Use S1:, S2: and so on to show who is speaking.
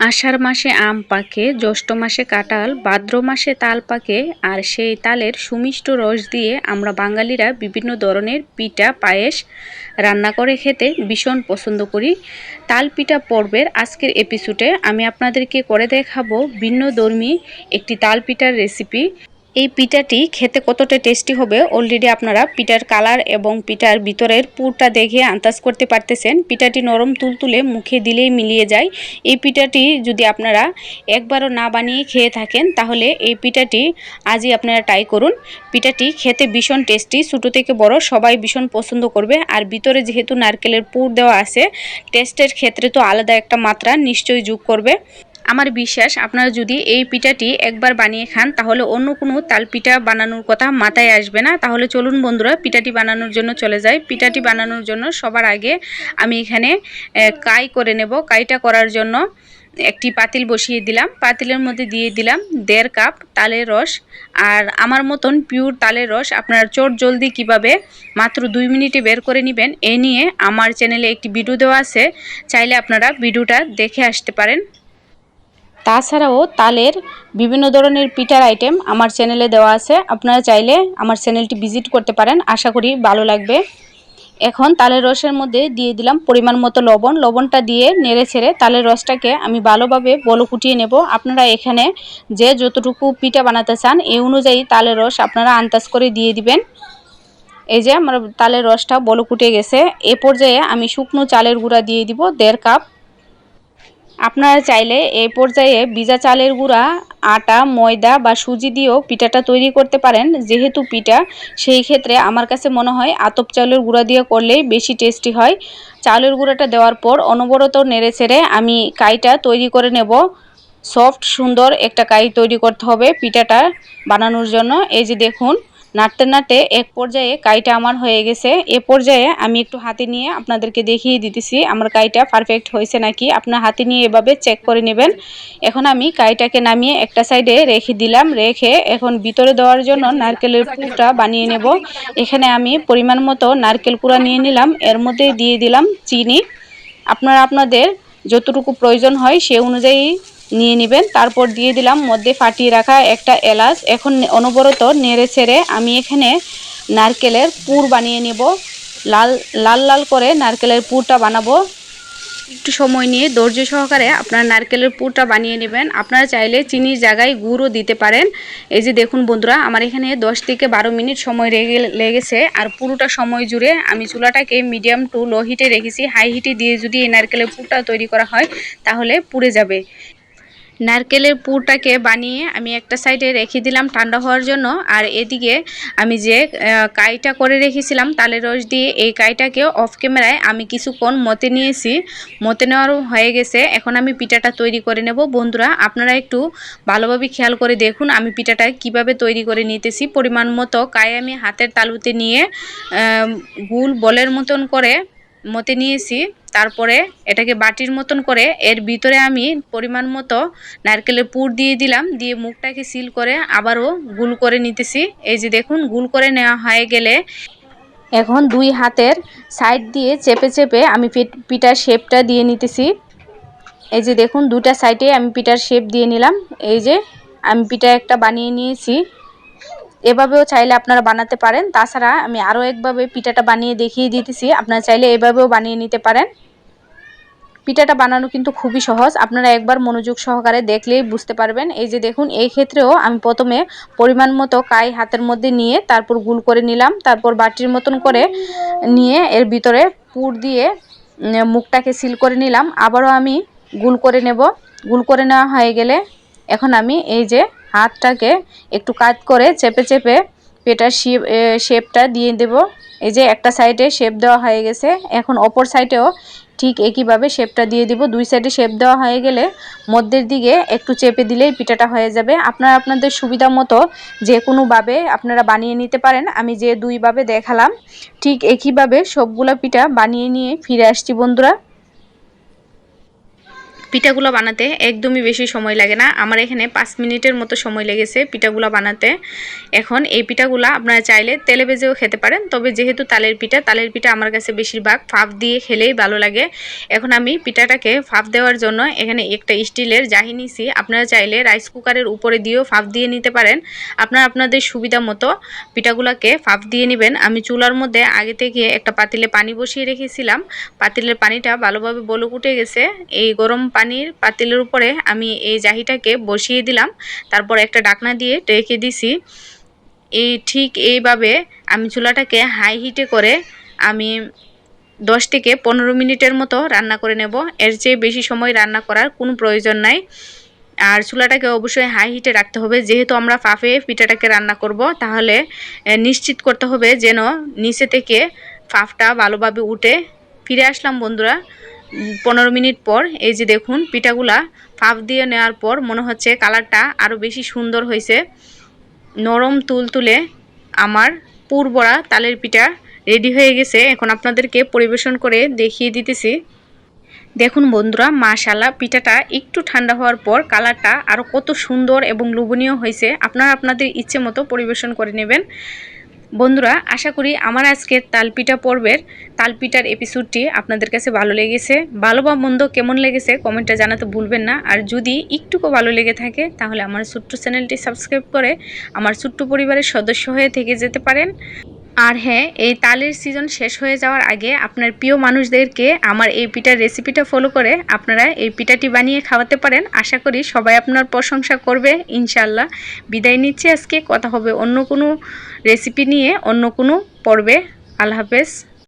S1: আষাঢ় মাসে আম পাকে, জ্যৈষ্ঠ মাসে কাঁঠাল, ভাদ্র মাসে তাল পাকে, আর সেই তালের সুমিষ্ট রস দিয়ে আমরা বাঙালিরা বিভিন্ন ধরনের পিঠা, পায়েস রান্না করে খেতে ভীষণ পছন্দ করি। তাল পিঠা পর্বের আজকের এপিসোডে আমি আপনাদেরকে করে দেখাবো ভিন্ন ধর্মী একটি তাল পিঠার রেসিপি এই পিঠাটি খেতে কতটা টেস্টি হবে অলরেডি আপনারা পিঠার কালার এবং পিঠার ভিতরের পুরটা দেখে আন্দাজ করতে পারতেছেন। পিঠাটি নরম তুলতুলে মুখে দিলেই মিলিয়ে যায়। এই পিঠাটি যদি আপনারা একবারও না বানিয়ে খেয়ে থাকেন, তাহলে এই পিঠাটি আজই আপনারা ট্রাই করুন। পিঠাটি খেতে ভীষণ টেস্টি ছোটো থেকে বড়, সবাই ভীষণ পছন্দ করবে। আর ভিতরে যেহেতু নারকেলের পুর দেওয়া আছে টেস্টের ক্ষেত্রে তো আলাদা একটা মাত্রা নিশ্চয়ই যোগ করবে। আমার বিশ্বাস, আপনারা যদি এই পিঠাটি একবার বানিয়ে খান, তাহলে অন্য কোনো তাল পিঠা বানানোর কথা মাথায় আসবে না। তাহলে চলুন বন্ধুরা, পিঠাটি বানানোর জন্য চলে যাই। পিঠাটি বানানোর জন্য সবার আগে আমি এখানে কাই করে নেব। কাইটা করার জন্য একটি পাতিল বসিয়ে দিলাম। পাতিলের মধ্যে দিয়ে দিলাম দেড় কাপ তালের রস। আর আমার মতন পিওর তালের রস আপনারা চট জলদি কীভাবে মাত্র দুই মিনিটে বের করে নেবেন, এ নিয়ে আমার চ্যানেলে একটি ভিডিও দেওয়া আছে। চাইলে আপনারা ভিডিওটা দেখে আসতে পারেন। তাছাড়াও তালের বিভিন্ন ধরনের পিঠার আইটেম আমার চ্যানেলে দেওয়া আছে। আপনারা চাইলে আমার চ্যানেলটি ভিজিট করতে পারেন, আশা করি ভালো লাগবে। এখন তালের রসের মধ্যে দিয়ে দিলাম পরিমাণ মতো লবণ। লবণটা দিয়ে নেড়ে ছেড়ে তালের রসটাকে আমি ভালোভাবে বলো কুটিয়ে নেব। আপনারা এখানে যে যতটুকু পিঠা বানাতে চান, এই অনুযায়ী তালের রস আপনারা আন্দাজ করে দিয়ে দিবেন। এই যে আমার তালের রসটা বলো কুটে গেছে। এ পর্যায়ে আমি শুকনো চালের গুঁড়া দিয়ে দিব, দেড় কাপ। আপনারা চাইলে এই পর্যায়ে ভিজা চালের গুঁড়া, আটা, ময়দা বা সুজি দিয়েও পিঠাটা তৈরি করতে পারেন। যেহেতু পিঠা, সেই ক্ষেত্রে আমার কাছে মনে হয় আতপ চালের গুঁড়া দিয়ে করলেই বেশি টেস্টি হয়। চালের গুঁড়াটা দেওয়ার পর অনবরত নেড়ে ছেড়ে আমি কাইটা তৈরি করে নেব। সফট, সুন্দর একটা কাই তৈরি করতে হবে পিঠাটা বানানোর জন্য। এই যে দেখুন নাড়তে নাড়তে এক পর্যায়ে কাইটা আমার হয়ে গেছে। এ পর্যায়ে আমি একটু হাতে নিয়ে আপনাদেরকে দেখিয়ে দিতেছি, আমার কাইটা পারফেক্ট হয়েছে নাকি? আপনার হাতে নিয়ে এভাবে চেক করে নেবেন। এখন আমি কাইটাকে নামিয়ে একটা সাইডে রেখে দিলাম, রেখে এখন ভিতরে দেওয়ার জন্য নারকেলের পুরটা বানিয়ে নেব। এখানে আমি পরিমাণ মতো নারকেল কুড়া নিয়ে নিলাম, এর মধ্যে দিয়ে দিলাম চিনি। আপনারা আপনাদের যতটুকু প্রয়োজন হয় সে অনুযায়ী নিয়ে নেবেন। তারপর দিয়ে দিলাম, মধ্যে ফাটিয়ে রাখা একটা এলাচ। এখন অনবরত নেড়ে ছেড়ে আমি এখানে নারকেলের পুর বানিয়ে নেব। লাল লাল লাল করে নারকেলের পুরটা বানাবো। একটু সময় নিয়ে ধৈর্য সহকারে আপনারা নারকেলের পুরটা বানিয়ে নেবেন। আপনারা চাইলে চিনির জায়গায় গুড়ও দিতে পারেন। এই যে দেখুন বন্ধুরা, আমার এখানে 10 থেকে বারো মিনিট সময় লেগে, লেগেছে। আর পুরোটা সময় জুড়ে আমি চুলাটাকে মিডিয়াম টু লো হিটে রেখেছি। হাই হিটে দিয়ে যদি এই নারকেলের পুরটা তৈরি করা হয়, তাহলে পুড়ে যাবে। নারকেলের পুরটাকে বানিয়ে আমি একটা সাইডে রেখে দিলাম ঠান্ডা হওয়ার জন্য। আর এদিকে আমি যে কাইটা করে রেখেছিলাম তালের রস দিয়ে এই কাইটাকে অফ ক্যামেরায় আমি কিছুক্ষণ মতে নিয়েছি। মতে নেওয়ার হয়ে গেছে। এখন আমি পিঠাটা তৈরি করে নেব। বন্ধুরা, আপনারা একটু ভালোভাবে খেয়াল করে দেখুন আমি পিঠাটা কীভাবে তৈরি করে নিতেছি। পরিমাণ মতো কাই আমি হাতের তালুতে নিয়ে গুল বলের মতন করে মতে নিয়েছি, তারপরে এটাকে বাটির মতন করে এর ভিতরে আমি পরিমাণ মতো নারকেলের পুর দিয়ে দিলাম, দিয়ে মুখটাকে সিল করে আবারও গুল করে নিতেছি। এই যে দেখুন, গুল করে নেওয়া হয়ে গেলে এখন দুই হাতের সাইড দিয়ে চেপে চেপে আমি পিঠার শেপটা দিয়ে নিতেছি। এই যে দেখুন দুটা সাইডে আমি পিঠার শেপ দিয়ে নিলাম। এই যে আমি পিঠা একটা বানিয়ে নিয়েছি। এভাবেও চাইলে আপনারা বানাতে পারেন। তাছাড়া আমি আরও একভাবে পিঠাটা বানিয়ে দেখিয়ে দিতেছি। আপনারা চাইলে এভাবেও বানিয়ে নিতে পারেন। পিঠাটা বানানো কিন্তু খুবই সহজ। আপনারা একবার মনোযোগ সহকারে দেখলেই বুঝতে পারবেন। এই যে দেখুন, এই ক্ষেত্রেও আমি প্রথমে পরিমাণ মতো কাই হাতের মধ্যে নিয়ে তারপর গুল করে নিলাম। তারপর বাটির মতন করে নিয়ে এর ভিতরে পুর দিয়ে মুখটাকে সিল করে নিলাম। আবারও আমি গুল করে নেব। গুল করে নেওয়া হয়ে গেলে এখন আমি এই যে হাতটাকে একটু কাত করে চেপে চেপে পেটার শেপ শেপটা দিয়ে দেব। এই যে একটা সাইডে শেপ দেওয়া হয়ে গেছে। এখন অপর সাইডেও ঠিক একইভাবে শেপটা দিয়ে দিব। দুই সাইডে শেপ দেওয়া হয়ে গেলে মধ্যের দিকে একটু চেপে দিলেই পিঠাটা হয়ে যাবে। আপনারা আপনাদের সুবিধা মতো যে কোনোভাবে আপনারা বানিয়ে নিতে পারেন। আমি যে দুইভাবে দেখালাম, ঠিক একইভাবে সবগুলো পিঠা বানিয়ে নিয়ে ফিরে আসছি বন্ধুরা। পিঠাগুলো বানাতে একদমই বেশি সময় লাগে না। আমার এখানে পাঁচ মিনিটের মতো সময় লেগেছে পিঠাগুলো বানাতে। এখন এই পিঠাগুলো আপনারা চাইলে তেলে ভেজেও খেতে পারেন, তবে যেহেতু তালের পিঠা তালের পিঠা আমার কাছে বেশিরভাগ ফাফ দিয়ে খেলেই ভালো লাগে। এখন আমি পিঠাটাকে ফাফ দেওয়ার জন্য এখানে একটা স্টিলের জাহি নিছি। আপনারা চাইলে রাইস কুকারের উপরে দিয়েও ফাফ দিয়ে নিতে পারেন। আপনারা আপনাদের সুবিধা মতো পিঠাগুলোকে ফাফ দিয়ে নেবেন। আমি চুলার মধ্যে আগে থেকে একটা পাতিলে পানি বসিয়ে রেখেছিলাম। পাতিলের পানিটা ভালোভাবে বলক উঠে গেছে। এই গরম পানির পাতিলের উপরে আমি এই জাহিটাকে বসিয়ে দিলাম। তারপর একটা ডাকনা দিয়ে রেখে দিছি। এই ঠিক এইভাবে আমি চুলাটাকে হাই হিটে করে আমি দশ থেকে পনেরো মিনিটের মতো রান্না করে নেব। এর চেয়ে বেশি সময় রান্না করার কোনো প্রয়োজন নাই। আর চুলাটাকে অবশ্যই হাই হিটে রাখতে হবে। যেহেতু আমরা ফাফে পিঠাটাকে রান্না করব, তাহলে নিশ্চিত করতে হবে যেন নিচে থেকে ফাফটা ভালোভাবে উঠে ফিরে আসলাম বন্ধুরা। পনেরো মিনিট পর, এই যে দেখুন, পিঠাগুলা ফাফ দিয়ে নেওয়ার পর মনে হচ্ছে কালারটা আরও বেশি সুন্দর হয়েছে। নরম তুল তুলে আমার পুরবড়া তালের পিঠা রেডি হয়ে গেছে। এখন আপনাদেরকে পরিবেশন করে দেখিয়ে দিতেছি। দেখুন বন্ধুরা মাশালা পিঠাটা একটু ঠান্ডা হওয়ার পর কালারটা আরও কত সুন্দর এবং লোভনীয় হয়েছে। আপনারা আপনাদের ইচ্ছে মতো পরিবেশন করে নেবেন। বন্ধুরা, আশা করি আমার আজকের তালপিঠা পর্বের তালপিঠার এপিসোডটি আপনাদের কাছে ভালো লেগেছে। ভালো বা মন্দ কেমন লেগেছে কমেন্টটা জানাতে ভুলবেন না। আর যদি একটুকু ভালো লেগে থাকে, তাহলে আমার ছোট্ট চ্যানেলটি সাবস্ক্রাইব করে আমার ছোট্ট পরিবারের সদস্য হয়ে থেকে যেতে পারেন। আর হ্যাঁ এই তালের সিজন শেষ হয়ে যাওয়ার আগে আপনার প্রিয় মানুষদেরকে আমার এই পিঠার রেসিপিটা ফলো করে আপনারা এই পিঠাটি বানিয়ে খাওয়াতে পারেন। আশা করি সবাই আপনার প্রশংসা করবে ইনশাল্লাহ বিদায় নিচ্ছি আজকে। কথা হবে অন্য কোনো রেসিপি নিয়ে, অন্য কোনো পর্বে। আল্লাহ হাফেজ।